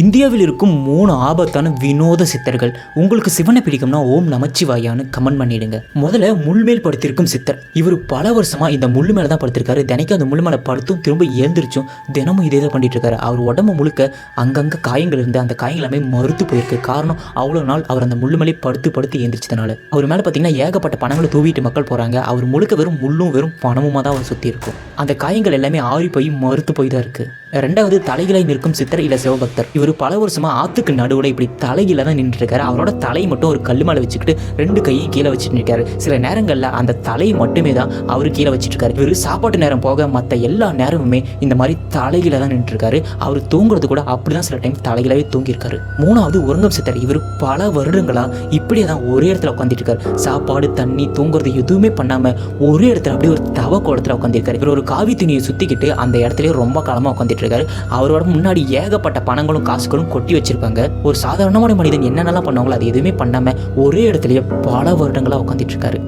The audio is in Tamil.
இந்தியாவில் இருக்கும் மூணு ஆபத்தான வினோத சித்தர்கள். உங்களுக்கு சிவனை பிடிக்கும்னா ஓம் நமச்சிவாயான்னு கமெண்ட் பண்ணிடுங்க. முதல்ல முள்மேல் படுத்திருக்கும் சித்தர். இவர் பல வருஷமா இந்த முள்ளு மேலே தான் படுத்திருக்காரு. தினைக்கும் அந்த முள்ளு மேலே படுத்தும் திரும்ப எழுந்திரிச்சும் தினமும் இதே தான் பண்ணிட்டு இருக்காரு அவர் உடம்பு முழுக்க அங்கங்கே காயங்கள் இருந்து அந்த காயங்கள் எல்லாமே மறுத்து போயிருக்கு. காரணம் அவ்வளோ நாள் அவர் அந்த முள்ளு மேலே படுத்து படுத்து எழுந்திரிச்சதுனால அவர் மேலே பார்த்தீங்கன்னா ஏகப்பட்ட பணங்களை தூவிட்டு மக்கள் போகிறாங்க அவர் முழுக்க வெறும் முள்ளும் வெறும் பணமுமா தான் அவர் சுற்றி இருக்கும். அந்த காயங்கள் எல்லாமே ஆறி போய் மறுத்து போய் தான் இருக்குது ரெண்டாவது தலைகளை நிற்கும் சித்தர் இல்ல சிவபக்தர். இவர் பல வருஷமா ஆத்துக்கு நடுவுல இப்படி தலையில தான் நின்று இருக்காரு அவரோட தலை மட்டும் ஒரு கல் மேல வச்சுக்கிட்டு ரெண்டு கையும் கீழே வச்சுட்டு இருக்காரு சில நேரங்கள்ல அந்த தலை மட்டுமே தான் அவர் கீழே வச்சுட்டு இருக்காரு இவர் சாப்பாட்டு நேரம் போக மற்ற எல்லா நேரமுமே இந்த மாதிரி தலையில தான் நின்று இருக்காரு அவர் தூங்குறது கூட அப்படிதான் சில டைம் தலையிலவே தூங்கியிருக்காரு. மூணாவது உறங்கம் சித்தர் இவர் பல வருடங்களா இப்படியே தான் ஒரே இடத்துல உட்காந்துட்டு இருக்காரு சாப்பாடு தண்ணி தூங்குறது எதுவுமே பண்ணாம ஒரே இடத்துல அப்படியே ஒரு தவ கோலத்துல உட்காந்துருக்காரு இவர் ஒரு காவி துணியை சுத்திக்கிட்டு அந்த இடத்துலயே ரொம்ப காலமா உட்காந்துட்டு இருக்காரு அவரோட முன்னாடி ஏகப்பட்ட பணங்களும் காசுகளும் கொட்டி வச்சிருப்பாங்க. ஒரு சாதாரணமான மனிதன் என்னென்னலாம் பண்ணுவாங்களோ அது எதுவுமே பண்ணாம ஒரே இடத்துலயே பல வருடங்களா உட்காந்துட்டு இருக்காரு.